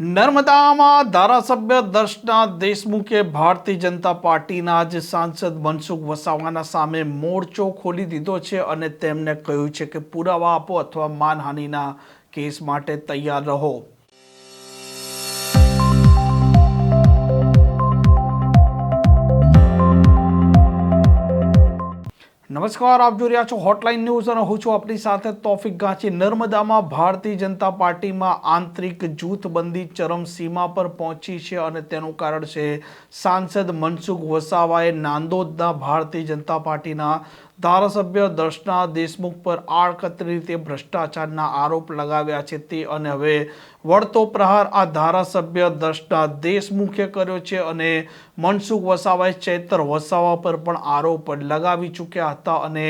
નર્મદામાં ધારાસભ્ય દર્શના દેશમુખે ભારતીય જનતા પાર્ટીના જ સાંસદ મનસુખ વસાવાના સામે મોરચો ખોલી દીધો છે અને તેમને કહ્યું છે કે પુરાવા આપો અથવા માનહાનિના કેસ માટે તૈયાર રહો. નમસ્કાર, આપ જોઈ રહ્યા છો હોટલાઇન ન્યૂઝ અને હું છું આપણી સાથે તોફિક ગાંચી નર્મદામાં ભારતીય જનતા પાર્ટીમાં આંતરિક જૂથબંધી ચરમસીમા પર પહોંચી છે અને તેનું કારણ છે સાંસદ મનસુખ વસાવાએ નાંદોદના ભારતીય જનતા પાર્ટીના ધારાસભ્ય દર્શના દેશમુખ પર આડકતરી રીતે ભ્રષ્ટાચારના આરોપ લગાવ્યા છે તે અને હવે વળતો પ્રહાર આ ધારાસભ્ય દર્શના દેશમુખે કર્યો છે અને મનસુખ વસાવાએ ચૈતર વસાવા પર પણ આરોપ લગાવી ચૂક્યા હતા અને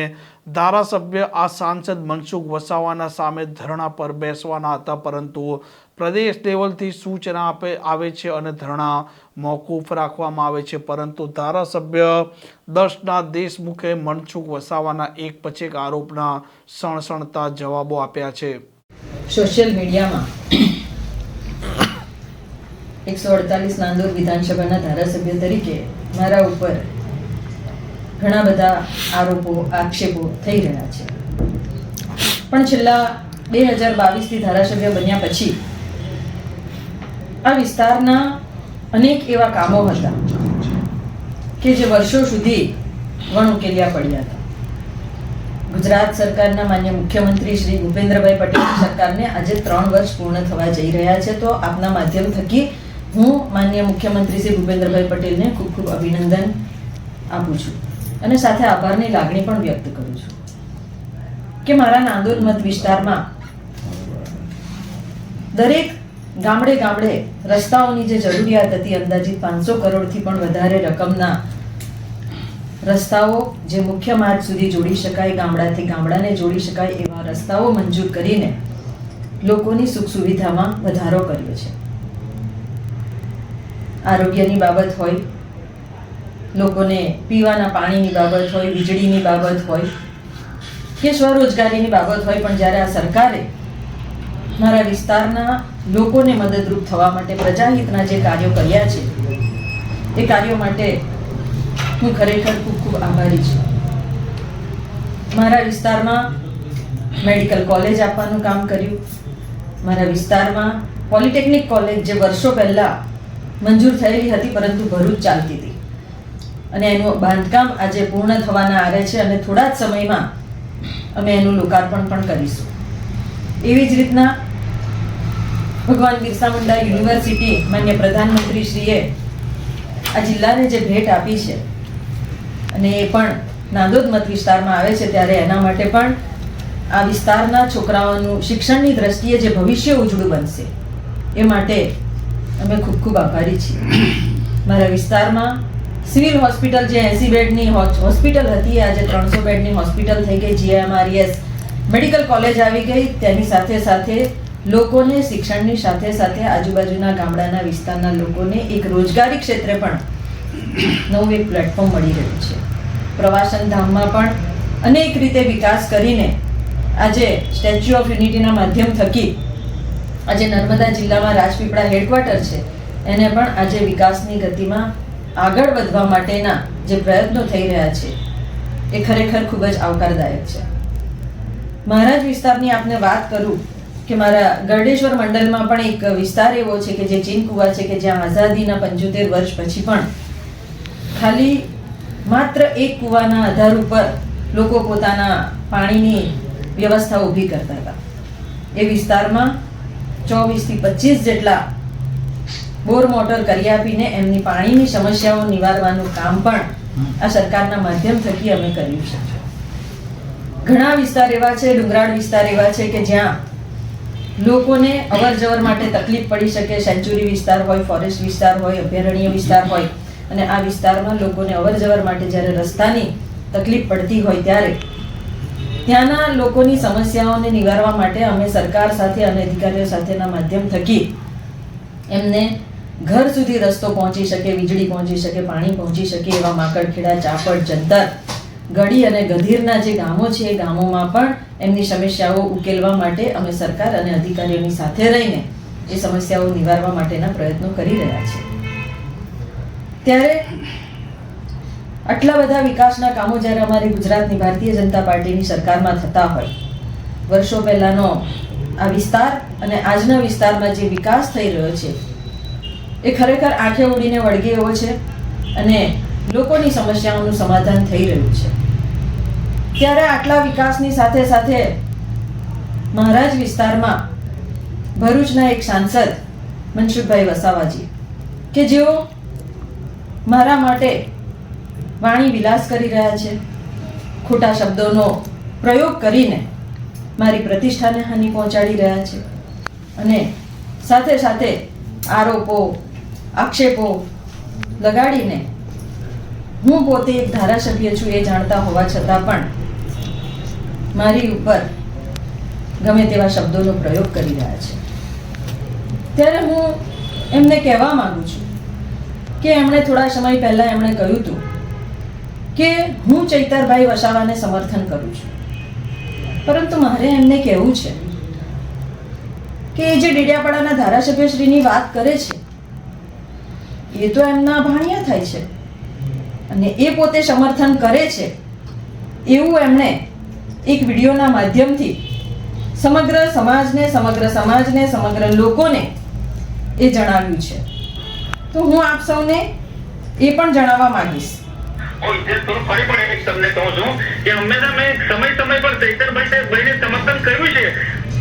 ધારાસભ્ય આ સાંસદ મનસુખ વસાવાના સામે ધરણા પર બેસવાના હતા, પરંતુ પ્રદેશ લેવલથી સૂચના આપે, આવે છે અને ધરણા મોકૂફ રાખવામાં આવે છે. પરંતુ ધારાસભ્ય દસના દેશમુખે મનસુખ વસાવાના એક પછી એક આરોપના સણસણતા જવાબો આપ્યા છે. સોશિયલ મીડિયામાં એકસો અડતાલીસ નાંદોર વિધાનસભાના ધારાસભ્ય તરીકે મારા ઉપર ઘણા બધા આરોપો, આક્ષેપો થઈ રહ્યા છે. પણ છેલ્લા બે હજાર બાવીસથી ધારાસભ્ય બન્યા પછી આ વિસ્તારના અનેક એવા કામો હતા કે જે વર્ષો સુધી વણ ઉકેલ્યા પડ્યા હતા. ગુજરાત સરકારના માન્ય મુખ્યમંત્રી શ્રી ભૂપેન્દ્રભાઈ પટેલ સરકારને આજે ત્રણ વર્ષ પૂર્ણ થવા જઈ રહ્યા છે, તો આપના માધ્યમ થકી હું માન્ય મુખ્યમંત્રી શ્રી ભૂપેન્દ્રભાઈ પટેલને ખૂબ ખૂબ અભિનંદન આપું છું. અને સાથે આભારની લાગણી પણ વ્યક્ત કરું છું. કે મારા નાંદોલ મત વિસ્તારમાં દરેક ગામડે ગામડે રસ્તાઓની જે જરૂરિયાત હતી, અંદાજિત પાંચસો કરોડથી પણ વધારે રકમના રસ્તાઓ, જે મુખ્ય માર્ગ સુધી જોડી શકાય, ગામડાથી ગામડાને જોડી શકાય એવા રસ્તાઓ મંજૂર કરીને લોકોની સુખ સુવિધામાં વધારો કર્યો છે. આરોગ્યની બાબત હોય લોકોને પીવાના પાણીની બાબત હોય, વીજળીની બાબત હોય કે સ્વરોજગારીની બાબત હોય, પણ જ્યારે આ સરકારે મારા વિસ્તારના લોકોને મદદરૂપ થવા માટે પ્રજાહિતના જે કાર્યો કર્યા છે, એ કાર્યો માટે હું ખરેખર ખૂબ ખૂબ આભારી છું. મારા વિસ્તારમાં મેડિકલ કોલેજ આપવાનું કામ કર્યું. મારા વિસ્તારમાં પોલિટેકનિક કોલેજ જે વર્ષો પહેલાં મંજૂર થયેલી હતી, પરંતુ ભરૂચ ચાલતી હતી. અને એનું બાંધકામ આજે પૂર્ણ થવાના આરે છે અને થોડા જ સમયમાં અમે એનું લોકાર્પણ પણ કરીશું. એવી જ રીતના ભગવાન બિરસા મુંડા યુનિવર્સિટી માન્ય પ્રધાનમંત્રી શ્રીએ આ જિલ્લાને જે ભેટ આપી છે અને એ પણ નાંદોદ મત વિસ્તારમાં આવે છે ત્યારે એના માટે પણ આ વિસ્તારના છોકરાઓનું શિક્ષણની દ્રષ્ટિએ જે ભવિષ્ય ઉજળું બનશે એ માટે અમે ખૂબ ખૂબ આભારી છીએ. મારા વિસ્તારમાં સિવિલ હોસ્પિટલ જે એસી બેડની હોસ્પિટલ હતી, આજે ત્રણસો બેડની હોસ્પિટલ થઈ ગઈ જીએમઆરએસ મેડિકલ કોલેજ આવી ગઈ, તેની સાથે સાથે લોકોને શિક્ષણની સાથે સાથે આજુબાજુના ગામડાના વિસ્તારના લોકોને એક રોજગારી ક્ષેત્રે પણ નવું એક પ્લેટફોર્મ મળી રહ્યું છે. પ્રવાસન ધામમાં પણ અનેક રીતે વિકાસ કરીને આજે સ્ટેચ્યુ ઓફ યુનિટીના માધ્યમ થકી આજે નર્મદા જિલ્લામાં રાજપીપળા હેડક્વાર્ટર છે. એને પણ આજે વિકાસની ગતિમાં આગળ વધવા માટેના જે પ્રયત્નો થઈ રહ્યા છે, એ ખરેખર ખૂબ જ આવકારદાયક છે. મહારાજ વિસ્તારની આપને વાત કરું કે મારા ગરડેશ્વર મંડળમાં પણ એક વિસ્તાર એવો છે કે જે ચીન કુવા છે કે જ્યાં આઝાદીના પંચોતેર વર્ષ પછી પણ ખાલી માત્ર એક કૂવાના આધાર ઉપર લોકો પોતાના પાણીની વ્યવસ્થા ઊભી કરતા હતા. એ વિસ્તારમાં ચોવીસથી પચીસ જેટલા બોર મોટર કરી આપીને એમની પાણીની સમસ્યાઓ નિવારવાનું કામ પણ આ સરકારના માધ્યમ થકી અમે કર્યું છે. ઘણા વિસ્તાર એવા છે ડુંગરાળ વિસ્તાર એવા છે કે જ્યાં લોકોને અવર જવર માટે તકલીફ પડી શકે સેન્ચુરી વિસ્તાર હોય ફોરેસ્ટ વિસ્તાર હોય અભયારણ્ય વિસ્તાર હોય અને આ વિસ્તારમાં લોકોને અવર જવર માટે જ્યારે રસ્તાની તકલીફ પડતી હોય ત્યારે ત્યાંના લોકોની સમસ્યાઓને નિવારવા માટે અમે સરકાર સાથે અને અધિકારીઓ સાથેના માધ્યમ થકી એમને ઘર સુધી રસ્તો પહોંચી શકે, વીજળી પહોંચી શકે, પાણી પહોંચી શકે એવા માકડખેડા, ચાપડ, જંતર, ગઢી અને ગધીરના જે ગામો છે, એ ગામોમાં પણ એમની સમસ્યાઓ ઉકેલવા માટે અમે સરકાર અને અધિકારીઓની સાથે રહીને એ સમસ્યાઓ નિવારવા માટેના પ્રયત્નો કરી રહ્યા છે ત્યારે આટલા બધા વિકાસના કામો જ્યારે અમારી ગુજરાતની ભારતીય જનતા પાર્ટીની સરકારમાં થતા હોય, વર્ષો પહેલાનો આ વિસ્તાર અને આજના વિસ્તારમાં જે વિકાસ થઈ રહ્યો છે એ ખરેખર આંખે ઉડીને વળગે એવો છે અને લોકોની સમસ્યાઓનું સમાધાન થઈ રહ્યું છે. ત્યારે આટલા વિકાસની સાથે સાથે મહારાજ વિસ્તારમાં ભરૂચના એક સાંસદ મનસુખભાઈ વસાવાજી કે જેઓ મારા માટે વાણી વિલાસ કરી રહ્યા છે, ખોટા શબ્દોનો પ્રયોગ કરીને મારી પ્રતિષ્ઠાને હાનિ પહોંચાડી રહ્યા છે અને સાથે સાથે આરોપો આક્ષેપો લગાડીને હું પોતે એક ધારાસભ્ય છું એ જાણતા હોવા છતાં પણ મારી ઉપર ગમે તેવા શબ્દોનો પ્રયોગ કરી રહ્યા છે. ત્યારે હું એમને કહેવા માંગુ છું કે એમણે થોડા સમય પહેલાં એમણે કહ્યું હતું કે હું ચૈતરભાઈ વસાવાને સમર્થન કરું છું. પરંતુ મારે એમને કહેવું છે કે જે ડેડિયાપાડાના ધારાસભ્યશ્રીની વાત કરે છે એ તો એમના ભાણિયા થાય છે. અને એ પોતે સમર્થન કરે છે. એવું એમણે એક વિડીયોના માધ્યમથી સમગ્ર સમાજને સમગ્ર સમાજને, સમગ્ર લોકોને એ જણાવ્યું છે. તો હું આપ સૌને એ પણ જણાવવા માંગીશ. ફરી તમને કહું છું કે હંમેશા મેં સમય સમર્થન કર્યું છે.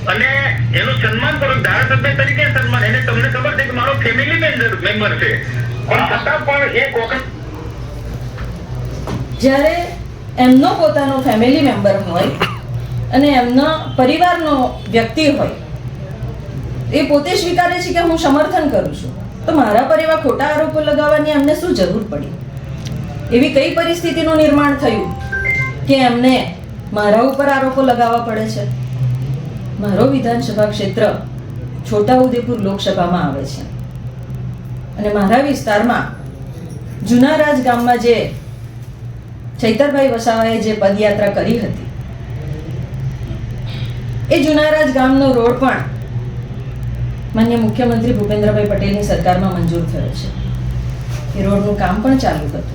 અને એનું સન્માન કરું, ધારાસભ્ય તરીકે સન્માન, એને ફેમિલી મેમ્બર છે. પણ છતાં પણ એક વખત જ્યારે એમનો પોતાનો ફેમિલી મેમ્બર હોય અને એમનો પરિવારનો વ્યક્તિ હોય, એ પોતે સ્વીકારે છે કે હું સમર્થન કરું છું. તો મારા પર એવા ખોટા આરોપો લગાવવાની એમને શું જરૂર પડી? એવી કઈ પરિસ્થિતિનું નિર્માણ થયું કે એમને મારા ઉપર આરોપો લગાવવા પડે છે? મારો વિધાનસભા ક્ષેત્ર છોટાઉદેપુર લોકસભામાં આવે છે. અને મારા વિસ્તારમાં જુનારાજ ગામમાં જે ચૈતરભાઈ વસાવાએ જે પદયાત્રા કરી હતી, એ જુનારાજ ગામનો રોડ પણ માન્ય મુખ્યમંત્રી ભૂપેન્દ્રભાઈ પટેલની સરકારમાં મંજૂર થયો છે. એ રોડનું કામ પણ ચાલુ હતું.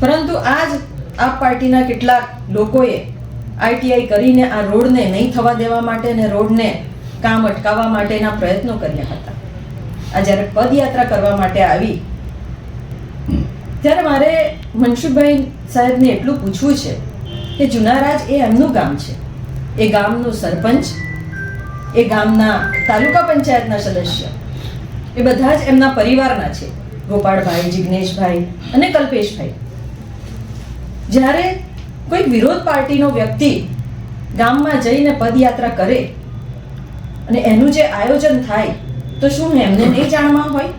પરંતુ આજ આપ પાર્ટીના કેટલાક લોકોએ આઈટીઆઈ કરીને આ રોડને નહીં થવા દેવા માટે અને રોડને કામ અટકાવવા માટેના પ્રયત્નો કર્યા હતા. આ જ્યારે પદયાત્રા કરવા માટે આવી, ત્યારે મારે મનસુખભાઈ સાહેબને એટલું પૂછવું છે કે જુનારાજ એ એમનું ગામ છે. એ ગામનું સરપંચ, એ ગામના તાલુકા પંચાયતના સદસ્ય. એ બધા જ એમના પરિવારના છે. ગોપાળભાઈ, જિગ્નેશભાઈ અને કલ્પેશભાઈ. જ્યારે કોઈ વિરોધ પાર્ટીનો વ્યક્તિ ગામમાં જઈને પદયાત્રા કરે અને એનું જે આયોજન થાય તો શું એમને નહીં જાણવા હોય?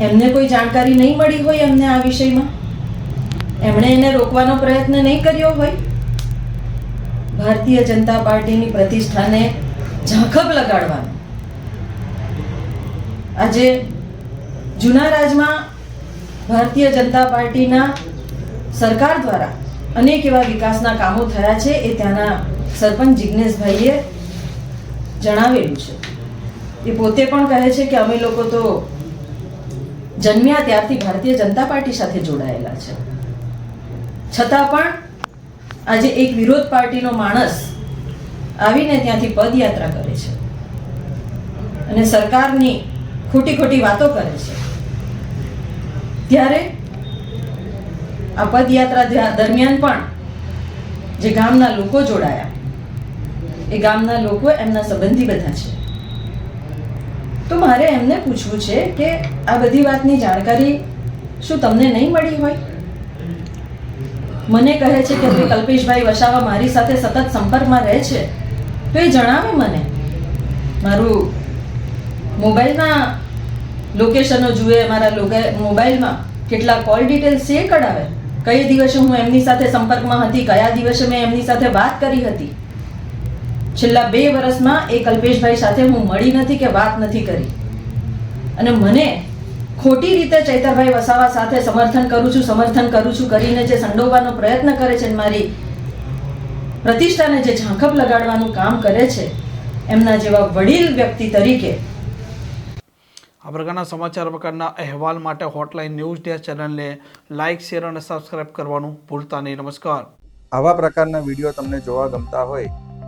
એમને કોઈ જાણકારી નહીં મળી હોય એમને આ વિષયમાં? એમણે એને રોકવાનો પ્રયત્ન નહીં કર્યો હોય? ભારતીય જનતા પાર્ટીની પ્રતિષ્ઠાને ઝાંખબ લગાડવાનો. આજે જૂના રાજમાં ભારતીય જનતા પાર્ટીના સરકાર દ્વારા અનેક એવા વિકાસના કામો થયા છે એ ત્યાંના સરપંચ જિજ્ઞેશભાઈએ જણાવેલું છે. એ પોતે પણ કહે છે કે અમે લોકો તો જન્મ્યા ત્યારથી ભારતીય જનતા પાર્ટી સાથે જોડાયેલા છે. છતાં પણ આજે એક વિરોધ પાર્ટીનો માણસ આવીને ત્યાંથી પદયાત્રા કરે છે અને સરકારની ખોટી ખોટી વાતો કરે છે. ત્યારે આ પદયાત્રા દરમિયાન પણ જે ગામના લોકો જોડાયા, એ ગામના લોકો એમના સંબંધી બધા છે. તો મારે એમને પૂછવું છે કે આ બધી વાતની જાણકારી શું તમને નહીં મળી હોય? મને કહે છે કે ભાઈ, કલ્પેશભાઈ વસાવા મારી સાથે સતત સંપર્કમાં રહે છે. તો એ જણાવે મને. મારું મોબાઈલના લોકેશનો જુએ, મારા મોબાઈલમાં કેટલા કોલ ડિટેલ્સ એ કઢાવે. કઈ દિવસે હું એમની સાથે સંપર્કમાં હતી, કયા દિવસે મેં એમની સાથે વાત કરી હતી. છેલ્લા બે વર્ષમાં એ કલ્પેશભાઈ સાથે હું મળી નથી કે વાત નથી કરી. અને મને ખોટી રીતે ચૈતરભાઈ વસાવા સાથે સમર્થન કરું છું સમર્થન કરું છું કરીને જે સંડોવાનો પ્રયત્ન કરે છે મારી પ્રતિષ્ઠાને જે ઝાંખપ લગાડવાનું કામ કરે છે એમના જેવા વડીલ વ્યક્તિ તરીકે. આ પ્રકારના સમાચાર પ્રકારના અહેવાલ માટે હોટલાઇન ન્યૂઝ ડે ચેનલને લાઇક શેર અને સબસ્ક્રાઇબ કરવાનું ભૂલતા નહીં. નમસ્કાર. આવા પ્રકારના વીડિયો તમને જોવા ગમતા હોય